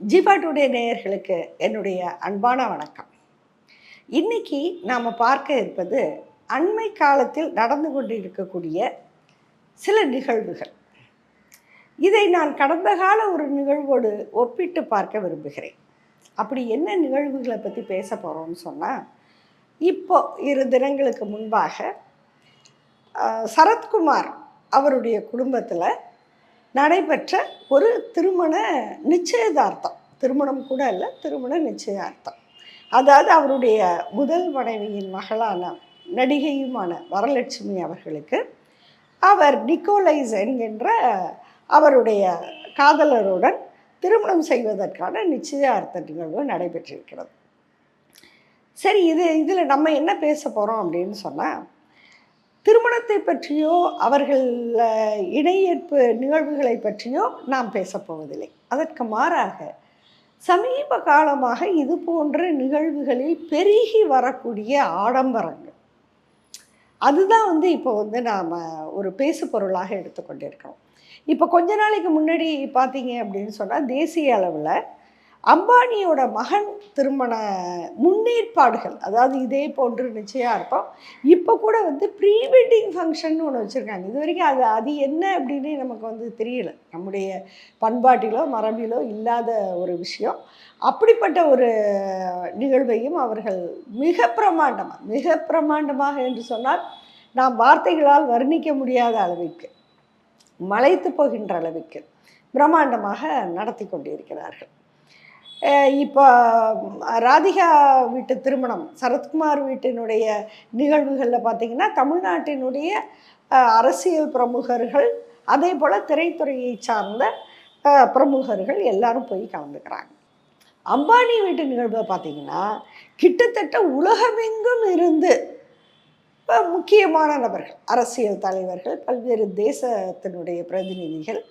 Jeeva today நேயர்களுக்கு என்னுடைய அன்பான வணக்கம். இன்னைக்கு நாம் பார்க்க இருப்பது அண்மை காலத்தில் நடந்து கொண்டிருக்கக்கூடிய சில நிகழ்வுகள். இதை நான் கடந்த கால ஒரு நிகழ்வோடு ஒப்பிட்டு பார்க்க விரும்புகிறேன். அப்படி என்ன நிகழ்வுகளை பற்றி பேச போகிறோம்னு சொன்னால் இப்போ இரு தினங்களுக்கு முன்பாக சரத்குமார் அவருடைய குடும்பத்தில் நடைபெற்ற ஒரு திருமண நிச்சயதார்த்தம். திருமணம் கூட இல்லை திருமண நிச்சயார்த்தம் அதாவது அவருடைய முதல் மனைவியின் மகளான நடிகையுமான வரலட்சுமி அவர்களுக்கு அவர் நிக்கோலைஸ் என்கின்ற அவருடைய காதலருடன் திருமணம் செய்வதற்கான நிச்சயார்த்த நிகழ்வு நடைபெற்றிருக்கிறது. சரி இது இதில் நம்ம என்ன பேச போகிறோம் அப்படின்னு சொன்னால் திருமணத்தை பற்றியோ அவர்கள் இணையேற்பு நிகழ்வுகளை பற்றியோ நாம் பேசப்போவதில்லை அதற்கு மாறாக சமீப காலமாக இது போன்ற நிகழ்வுகளில் பெருகி வரக்கூடிய ஆடம்பரங்கள். அதுதான் வந்து இப்போ வந்து நாம் ஒரு பேசு பொருளாக எடுத்துக்கொண்டிருக்கிறோம் இப்போ கொஞ்ச நாளைக்கு முன்னாடி பார்த்தீங்க அப்படின்னு சொன்னால் தேசிய அளவில் அம்பானியோட மகன் திருமண முன்னேற்பாடுகள் அதாவது இதே போன்று நிச்சயார்த்தம் இப்போ கூட வந்து ப்ரீ வெட்டிங் ஃபங்க்ஷன் ஒன்று வச்சுருக்காங்க. இது வரைக்கும் அது அது என்ன அப்படின்னு நமக்கு வந்து தெரியல. நம்முடைய பண்பாட்டிலோ மரபிலோ இல்லாத ஒரு விஷயம். அப்படிப்பட்ட ஒரு நிகழ்வையும் அவர்கள் மிக பிரமாண்டமாக மிக பிரமாண்டமாக என்று சொன்னால் நாம் வார்த்தைகளால் வர்ணிக்க முடியாத அளவிற்கு மலைத்து போகின்ற அளவிற்கு பிரம்மாண்டமாக நடத்தி கொண்டிருக்கிறார்கள். இப்போ ராதிகா வீட்டு திருமணம் சரத்குமார் வீட்டினுடைய நிகழ்வுகளில் பார்த்திங்கன்னா தமிழ்நாட்டினுடைய அரசியல் பிரமுகர்கள் அதே போல் திரைத்துறையை சார்ந்த பிரமுகர்கள் எல்லாரும் போய் கலந்துக்கிறாங்க. அம்பானி வீட்டு நிகழ்வை பார்த்திங்கன்னா கிட்டத்தட்ட உலகமெங்கும் இருந்து முக்கியமான நபர்கள் அரசியல் தலைவர்கள் பல்வேறு தேசத்தினுடைய பிரதிநிதிகள்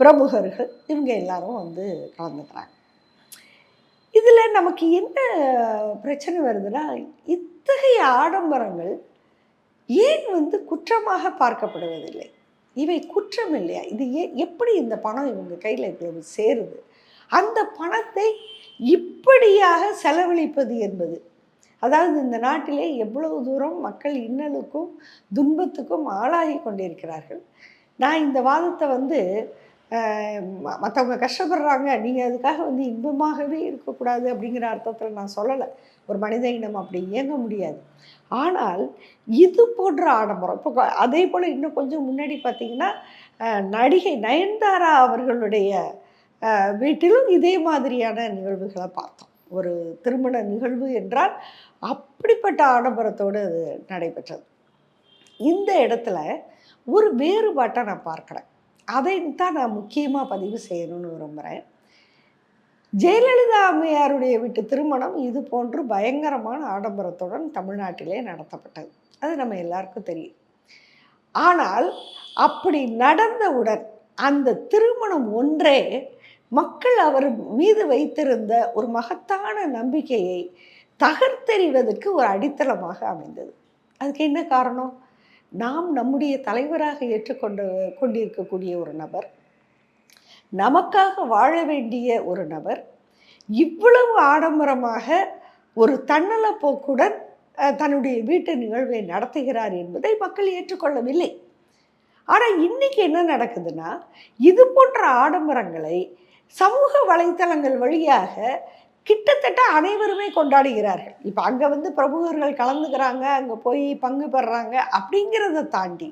பிரமுகர்கள் இவங்க எல்லாரும் வந்து கலந்துக்கிறாங்க. இதில் நமக்கு என்ன பிரச்சனை வருதுன்னா இத்தகைய ஆடம்பரங்கள் ஏன் வந்து குற்றமாக பார்க்கப்படுவதில்லை? இவை குற்றம் இல்லையா? இது ஏ எப்படி இந்த பணம் இவங்க கையில் இவ்வளவு சேருது? அந்த பணத்தை இப்படியாக செலவழிப்பது என்பது. அதாவது இந்த நாட்டிலே எவ்வளவு தூரம் மக்கள் இன்னலுக்கும் துன்பத்துக்கும் ஆளாகி கொண்டிருக்கிறார்கள். நான் இந்த வாதத்தை வந்து மற்றவங்க கஷ்டப்படுறாங்க. நீங்கள் அதுக்காக வந்து இன்பமாகவே இருக்கக்கூடாது அப்படிங்கிற அர்த்தத்தில் நான் சொல்லலை. ஒரு மனித இனம் அப்படி இயங்க முடியாது. ஆனால் இது போன்ற ஆடம்பரம் இப்போ அதே போல் இன்னும் கொஞ்சம் முன்னாடி பார்த்தீங்கன்னா நடிகை நயன்தாரா அவர்களுடைய வீட்டிலும் இதே மாதிரியான நிகழ்வுகளை பார்த்தோம். ஒரு திருமண நிகழ்வு என்றால் அப்படிப்பட்ட ஆடம்பரத்தோடு அது நடைபெற்றது. இந்த இடத்துல ஒரு வேறுபாட்டை நான் பார்க்குறேன். அதை தான் நான் முக்கியமாக பதிவு செய்யணும்னு விரும்புகிறேன் ஜெயலலிதா அம்மையாருடைய வீட்டு திருமணம் இது போன்று பயங்கரமான ஆடம்பரத்துடன் தமிழ்நாட்டிலே நடத்தப்பட்டது. அது நம்ம எல்லாருக்கும் தெரியும். ஆனால் அப்படி நடந்தவுடன் அந்த திருமணம் ஒன்றே மக்கள் அவர் மீது வைத்திருந்த ஒரு மகத்தான நம்பிக்கையை தகர்த்தெறிவதற்கு ஒரு அடித்தளமாக அமைந்தது. அதுக்கு என்ன காரணம்? நாம் நம்முடைய தலைவராக ஏற்றுக்கொண்டு கொண்டிருக்கக்கூடிய ஒரு நபர் நமக்காக வாழ வேண்டிய ஒரு நபர் இவ்வளவு ஆடம்பரமாக ஒரு தன்னல போக்குடன் தன்னுடைய வீட்டு நிகழ்வை நடத்துகிறார் என்பதை மக்கள் ஏற்றுக்கொள்ளவில்லை. ஆனால் இன்னைக்கு என்ன நடக்குதுன்னா இது போன்ற ஆடம்பரங்களை சமூக வலைத்தளங்கள் வழியாக கிட்டத்தட்ட அனைவருமே கொண்டாடுகிறார்கள். இப்போ அங்கே வந்து பிரமுகர்கள் கலந்துக்கிறாங்க அங்கே போய் பங்கு பெறுறாங்க அப்படிங்கிறத தாண்டி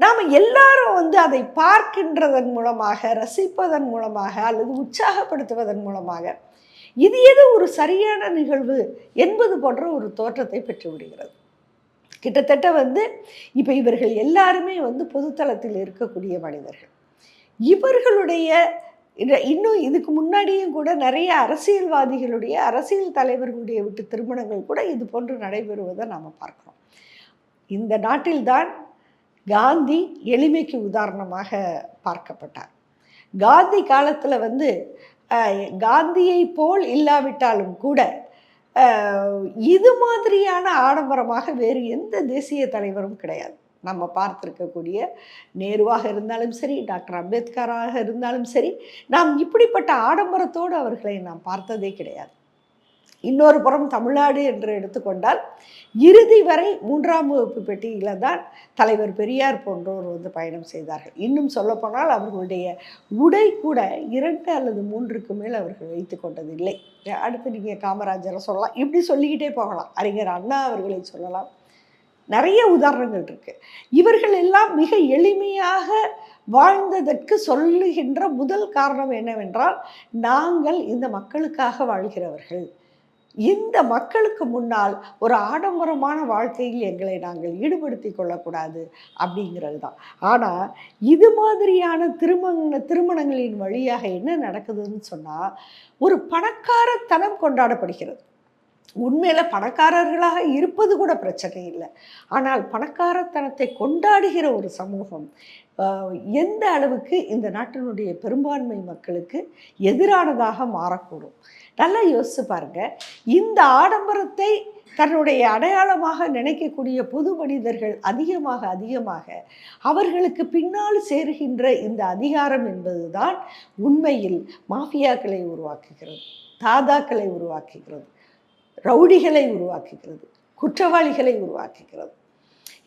நாம் எல்லாரும் வந்து அதை பார்க்கின்றதன் மூலமாக ரசிப்பதன் மூலமாக அல்லது உற்சாகப்படுத்துவதன் மூலமாக இது எது ஒரு சரியான நிகழ்வு என்பது போன்ற ஒரு தோற்றத்தை பெற்று விடுகிறது. கிட்டத்தட்ட வந்து இப்போ இவர்கள் எல்லாருமே வந்து பொதுத்தளத்தில் இருக்கக்கூடிய மனிதர்கள். இவர்களுடைய இன்னும் இதுக்கு முன்னாடியும் கூட நிறைய அரசியல்வாதிகளுடைய அரசியல் தலைவர்களுடைய வீட்டு திருமணங்கள் கூட இது போன்று நடைபெறுவதை நாம் பார்க்குறோம். இந்த நாட்டில்தான் காந்தி எளிமைக்கு உதாரணமாக பார்க்கப்பட்டார். காந்தி காலத்தில் வந்து காந்தியை போல் இல்லாவிட்டாலும் கூட இது மாதிரியான ஆடம்பரமாக வேறு எந்த தேசிய தலைவரும் கிடையாது. நம்ம பார்த்துருக்கக்கூடிய நேருவாக இருந்தாலும் சரி டாக்டர் அம்பேத்கராக இருந்தாலும் சரி நாம் இப்படிப்பட்ட ஆடம்பரத்தோடு அவர்களை நாம் பார்த்ததே கிடையாது. இன்னொரு புறம் தமிழ்நாடு என்று எடுத்துக்கொண்டால் இறுதி வரை மூன்றாம் வகுப்பு பெட்டியில் தான் தலைவர் பெரியார் போன்றோர் வந்து பயணம் செய்தார்கள். இன்னும் சொல்லப்போனால் அவர்களுடைய உடை கூட இரண்டு அல்லது மூன்றுக்கு மேல் அவர்கள் வைத்து கொண்டதில்லை. அடுத்து நீங்கள் காமராஜரை சொல்லலாம். இப்படி சொல்லிக்கிட்டே போகலாம். அறிஞர் அண்ணா அவர்களை சொல்லலாம். நிறைய உதாரணங்கள் இருக்குது இவர்கள் எல்லாம் மிக எளிமையாக வாழ்ந்ததற்கு சொல்லுகின்ற முதல் காரணம் என்னவென்றால் நாங்கள் இந்த மக்களுக்காக வாழ்கிறவர்கள். இந்த மக்களுக்கு முன்னால் ஒரு ஆடம்பரமான வாழ்க்கையில் எங்களை நாங்கள் ஈடுபடுத்தி கொள்ளக்கூடாது அப்படிங்கிறது தான் ஆனால் இது மாதிரியான திருமண திருமணங்களின் வழியாக என்ன நடக்குதுன்னு சொன்னால் ஒரு பணக்காரத்தனம் கொண்டாடப்படுகிறது. உண்மையில் பணக்காரர்களாக இருப்பது கூட பிரச்சனை இல்லை. ஆனால் பணக்காரத்தனத்தை கொண்டாடுகிற ஒரு சமூகம் எந்த அளவுக்கு இந்த நாட்டினுடைய பெரும்பான்மை மக்களுக்கு எதிரானதாக மாறக்கூடும். நல்லா யோசிச்சு பாருங்க. இந்த ஆடம்பரத்தை தன்னுடைய அடையாளமாக நினைக்கக்கூடிய பொது மனிதர்கள் அதிகமாக அதிகமாக அவர்களுக்கு பின்னால் சேருகின்ற இந்த அதிகாரம் என்பதுதான் உண்மையில் மாஃபியாக்களை உருவாக்குகிறது தாதாக்களை உருவாக்குகிறது. ரவுடிகளை உருவாக்குகிறது குற்றவாளிகளை உருவாக்குகிறது.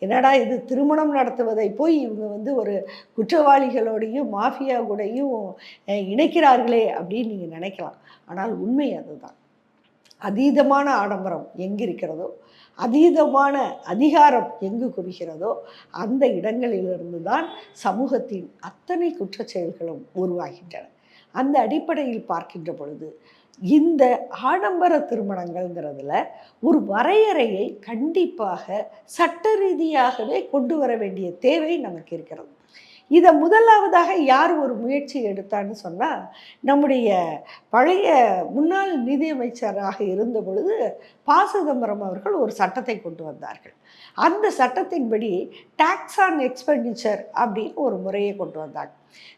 என்னடா இது திருமணம் நடத்துவதை போய் இவங்க வந்து ஒரு குற்றவாளிகளோடையும் மாஃபியா கூடையும் இணைக்கிறார்களே அப்படின்னு நீங்கள் நினைக்கலாம். ஆனால் உண்மை அதுதான். அதீதமான ஆடம்பரம் எங்கு இருக்கிறதோ அதீதமான அதிகாரம் எங்கு குவிகிறதோ அந்த இடங்களிலிருந்து தான் சமூகத்தின் அத்தனை குற்றச்செயல்களும் உருவாகின்றன. அந்த அடிப்படையில் பார்க்கின்ற பொழுது இந்த ஆடம்பர திருமணங்கள்ங்கிறதுல ஒரு வரையறையை கண்டிப்பாக சட்ட ரீதியாகவே கொண்டு வர வேண்டிய தேவை நமக்கு இருக்கிறது. இதை முதலாவதாக யார் ஒரு முயற்சி எடுத்தான்னு சொன்னால் நம்முடைய பழைய முன்னாள் நிதியமைச்சராக இருந்த பொழுது ப. சிதம்பரம் அவர்கள் ஒரு சட்டத்தை கொண்டு வந்தார்கள். அந்த சட்டத்தின்படி டாக்ஸ் ஆன் எக்ஸ்பெண்டிச்சர் அப்படின்னு ஒரு முறையை கொண்டு வந்தாங்க.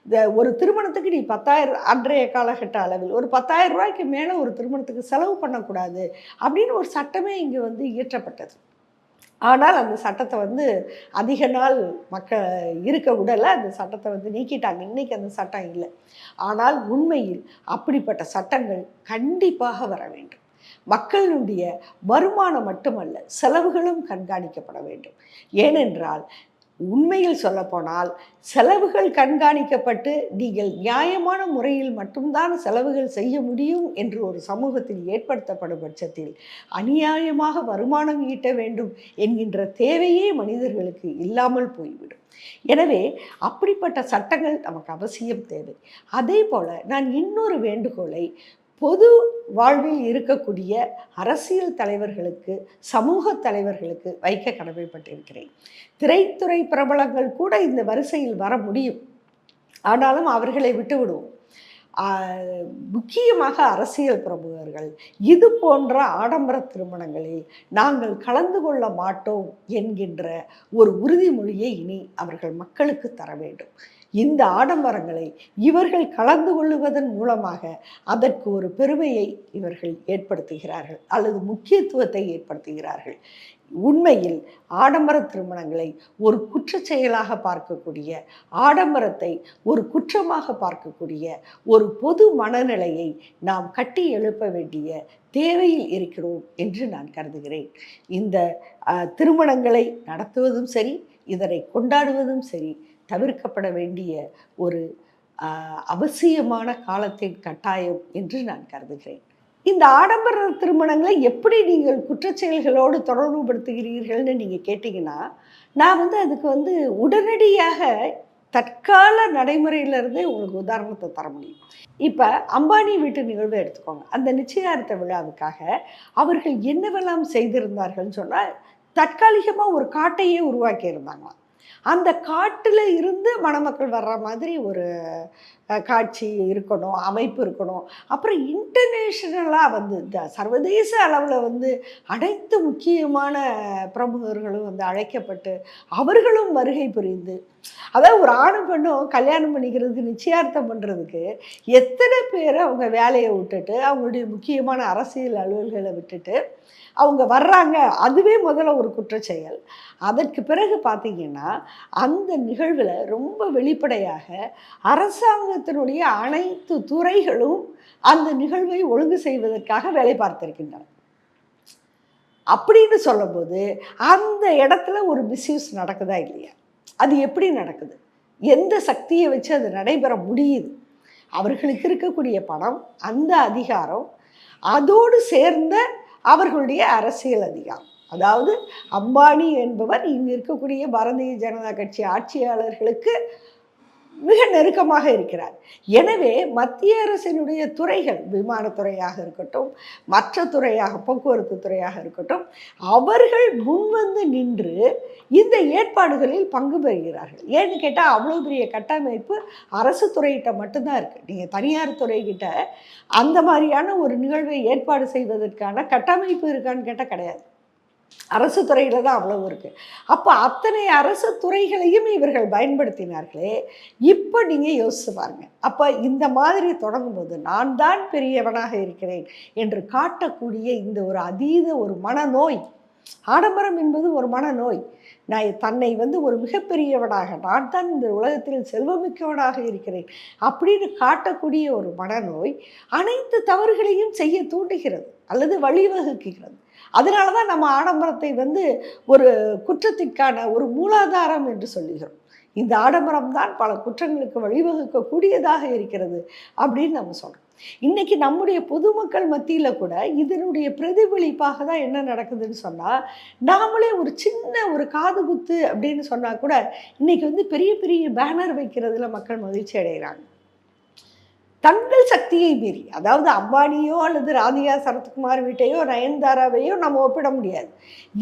இந்த ஒரு திருமணத்துக்கு நீ பத்தாயிரம் அன்றைய காலகட்ட அளவில் ஒரு பத்தாயிரம் ரூபாய்க்கு மேலே ஒரு திருமணத்துக்கு செலவு பண்ணக்கூடாது அப்படின்னு ஒரு சட்டமே இங்கே வந்து இயற்றப்பட்டது. ஆனால் அந்த சட்டத்தை வந்து அதிக நாள் மக்கள் இருக்க விடலை. அந்த சட்டத்தை வந்து நீக்கிட்டாங்க. இன்னைக்கு அந்த சட்டம் இல்லை. ஆனால் உண்மையில் அப்படிப்பட்ட சட்டங்கள் கண்டிப்பாக வர வேண்டும். மக்களுடைய வருமானம் மட்டுமல்ல செலவுகளும் கண்காணிக்கப்பட வேண்டும். ஏனென்றால் உண்மையில் சொல்லப்போனால் செலவுகள் கண்காணிக்கப்பட்டு நீங்கள் நியாயமான முறையில் மட்டும்தான் செலவுகள் செய்ய முடியும் என்று ஒரு சமூகத்தில் ஏற்படுத்தப்படும் பட்சத்தில் அநியாயமாக வருமானம் ஈட்ட வேண்டும் என்கின்ற தேவையே மனிதர்களுக்கு இல்லாமல் போய்விடும். எனவே அப்படிப்பட்ட சட்டங்கள் நமக்கு அவசியம் தேவை. அதே போல நான் இன்னொரு வேண்டுகோளை பொது வாழ்வில் இருக்கக்கூடிய அரசியல் தலைவர்களுக்கு சமூக தலைவர்களுக்கு வைக்க கடமைப்பட்டிருக்கிறேன். திரைத்துறை பிரபலங்கள் கூட இந்த வரிசையில் வர முடியும். ஆனாலும் அவர்களை விட்டு விடுவோம் முக்கியமாக அரசியல் பிரமுகர்கள் இது போன்ற ஆடம்பர திருமணங்களில் நாங்கள் கலந்து கொள்ள மாட்டோம் என்கின்ற ஒரு உறுதிமொழியை இனி அவர்கள் மக்களுக்கு தர வேண்டும். இந்த ஆடம்பரங்களை இவர்கள் கலந்து கொள்ளுவதன் மூலமாக அதற்கு ஒரு பெருமையை இவர்கள் ஏற்படுத்துகிறார்கள் அல்லது முக்கியத்துவத்தை ஏற்படுத்துகிறார்கள். உண்மையில் ஆடம்பர திருமணங்களை ஒரு குற்ற செயலாக பார்க்கக்கூடிய ஆடம்பரத்தை ஒரு குற்றமாக பார்க்கக்கூடிய ஒரு பொது மனநிலையை நாம் கட்டி எழுப்ப வேண்டிய தேவையில் இருக்கிறோம் என்று நான் கருதுகிறேன். இந்த திருமணங்களை நடத்துவதும் சரி இதனை கொண்டாடுவதும் சரி தவிர்க்கப்பட வேண்டிய ஒரு அவசியமான காலத்தின் கட்டாயம் என்று நான் கருதுகிறேன். இந்த ஆடம்பர திருமணங்களை எப்படி நீங்கள் குற்றச்செயல்களோடு தொடர்புபடுத்துகிறீர்கள்னு நீங்கள் கேட்டிங்கன்னா நான் வந்து அதுக்கு வந்து உடனடியாக தற்கால நடைமுறையிலிருந்தே உங்களுக்கு உதாரணத்தை தர முடியும். இப்போ அம்பானி வீட்டு நிகழ்வை எடுத்துக்கோங்க. அந்த நிச்சயார்த்த விழாவுக்காக அவர்கள் என்னவெல்லாம் செய்திருந்தார்கள்னு சொன்னால் தற்காலிகமாக ஒரு காட்டையே உருவாக்கியிருந்தாங்களாம். அந்த காட்டில் இருந்து மணமக்கள் வர்ற மாதிரி ஒரு காட்சி இருக்கணும் அமைப்பு இருக்கணும். அப்புறம் இன்டர்நேஷ்னலாக வந்து இந்த சர்வதேச அளவில் வந்து அனைத்து முக்கியமான பிரமுகர்களும் வந்து அழைக்கப்பட்டு அவர்களும் வருகை புரிந்து அதாவது ஒரு ஆணும் பெண்ணும் கல்யாணம் பண்ணிக்கிறதுக்கு நிச்சயார்த்தம் பண்ணுறதுக்கு எத்தனை பேர் அவங்க வேலையை விட்டுட்டு அவங்களுடைய முக்கியமான அரசியல் அலுவல்களை விட்டுட்டு அவங்க வர்றாங்க. அதுவே முதல்ல ஒரு குற்றச்செயல். அதற்கு பிறகு பார்த்தீங்கன்னா அந்த நிகழ்வில் ரொம்ப வெளிப்படையாக அரசாங்கத்தினுடைய அனைத்து துறைகளும் அந்த நிகழ்வை ஒழுங்கு செய்வதற்காக வேலை பார்த்திருக்கின்றன. அப்படின்னு சொல்லும்போது அந்த இடத்துல ஒரு மிஸ்யூஸ் நடக்குதா இல்லையா? அது எப்படி நடக்குது? எந்த சக்தியை வச்சு அது நடைபெற முடியுது? அவர்களுக்கு இருக்கக்கூடிய பணம் அந்த அதிகாரம் அதோடு சேர்ந்த அவர்களுடைய அரசியல் அதிகாரம். அதாவது அம்பானி என்பவர் இங்கு இருக்கக்கூடிய பாரதிய ஜனதா கட்சி ஆட்சியாளர்களுக்கு மிக நெருக்கமாக இருக்கிறார். எனவே மத்திய அரசினுடைய துறைகள் விமானத்துறையாக இருக்கட்டும் மற்ற துறையாக போக்குவரத்து துறையாக இருக்கட்டும் அவர்கள் முன்வந்து நின்று இந்த ஏற்பாடுகளில் பங்கு பெறுகிறார்கள். ஏன்னு கேட்டால் அவ்வளோ பெரிய கட்டமைப்பு அரசு துறைகிட்ட மட்டும்தான் இருக்குது நீங்கள் தனியார் துறைகிட்ட அந்த மாதிரியான ஒரு நிகழ்வை ஏற்பாடு செய்வதற்கான கட்டமைப்பு இருக்கான்னு கேட்டால் கிடையாது. அரசு துறையில் தான் அவ்வளவு இருக்குது அப்போ அத்தனை அரசு துறைகளையும் இவர்கள் பயன்படுத்தினார்களே. இப்போ நீங்கள் யோசிச்சு பாருங்க. அப்போ இந்த மாதிரி தொடங்கும்போது நான் தான் பெரியவனாக இருக்கிறேன் என்று காட்டக்கூடிய இந்த ஒரு அதீத ஒரு மனநோய் ஆடம்பரம் என்பது ஒரு மனநோய். நான் தன்னை வந்து ஒரு மிகப்பெரியவனாக நான் தான் இந்த உலகத்தில் செல்வமிக்கவனாக இருக்கிறேன் அப்படின்னு காட்டக்கூடிய ஒரு மனநோய் அனைத்து தவறுகளையும் செய்ய தூண்டுகிறது அல்லது வழிவகுக்கிறது. அதனால தான் நம்ம ஆடம்பரத்தை வந்து ஒரு குற்றத்திற்கான ஒரு மூலாதாரம் என்று சொல்லுகிறோம். இந்த ஆடம்பரம் தான் பல குற்றங்களுக்கு வழிவகுக்கக்கூடியதாக இருக்கிறது அப்படின்னு நம்ம சொல்கிறோம் இன்னைக்கு நம்முடைய பொதுமக்கள் மத்தியில் கூட இதனுடைய பிரதிபலிப்பாக தான் என்ன நடக்குதுன்னு சொன்னால் நாமளே ஒரு சின்ன ஒரு காது குத்து அப்படின்னு சொன்னால் கூட இன்னைக்கு வந்து பெரிய பெரிய பேனர் வைக்கிறதுல மக்கள் மகிழ்ச்சி அடைகிறாங்க. தங்கள் சக்தியை மீறி அதாவது அம்பானியோ அல்லது ராதிகா சரத்குமார் வீட்டையோ நயன்தாராவையோ நம்ம ஒப்பிட முடியாது.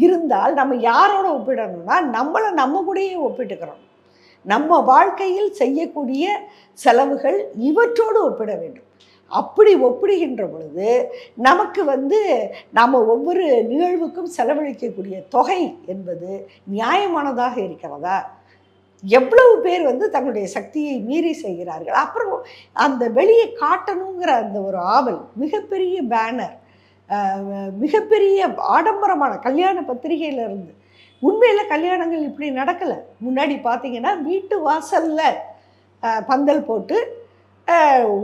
இருந்தால் நம்ம யாரோட ஒப்பிடணும்னா நம்மளை நம்ம கூடயே ஒப்பிட்டுக்கிறோம். நம்ம வாழ்க்கையில் செய்யக்கூடிய செலவுகள் இவற்றோடு ஒப்பிட வேண்டும். அப்படி ஒப்பிடுகின்ற பொழுது நமக்கு வந்து நாம் ஒவ்வொரு நிகழ்வுக்கும் செலவழிக்கக்கூடிய தொகை என்பது நியாயமானதாக இருக்கிறதா? எவ்வளவு பேர் வந்து தங்களுடைய சக்தியை மீறி செய்கிறார்கள். அப்புறம் அந்த வெளியே காட்டணுங்கிற அந்த ஒரு ஆவல் மிகப்பெரிய பேனர் மிகப்பெரிய ஆடம்பரமான கல்யாண பத்திரிகையிலிருந்து. உண்மையில் கல்யாணங்கள் இப்படி நடக்கலை. முன்னாடி பார்த்தீங்கன்னா வீட்டு வாசலில் பந்தல் போட்டு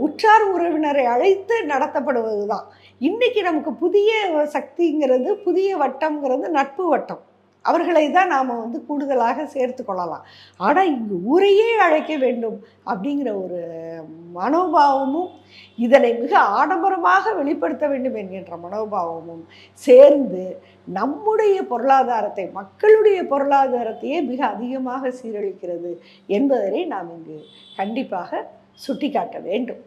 உற்றார் உறவினரை அழைத்து நடத்தப்படுவது தான் இன்றைக்கி நமக்கு புதிய சக்திங்கிறது புதிய வட்டம்ங்கிறது நட்பு வட்டம். அவர்களை தான் நாம் வந்து கூடுதலாக சேர்த்து கொள்ளலாம். ஆனால் இங்கு ஊரையே அழைக்க வேண்டும் அப்படிங்கிற ஒரு மனோபாவமும் இதனை மிக ஆடம்பரமாக வெளிப்படுத்த வேண்டும் என்கின்ற மனோபாவமும் சேர்ந்து நம்முடைய பொருளாதாரத்தை மக்களுடைய பொருளாதாரத்தையே மிக அதிகமாக சீரழிக்கிறது என்பதனை நாம் இங்கு கண்டிப்பாக சுட்டிக்காட்ட வேண்டும்.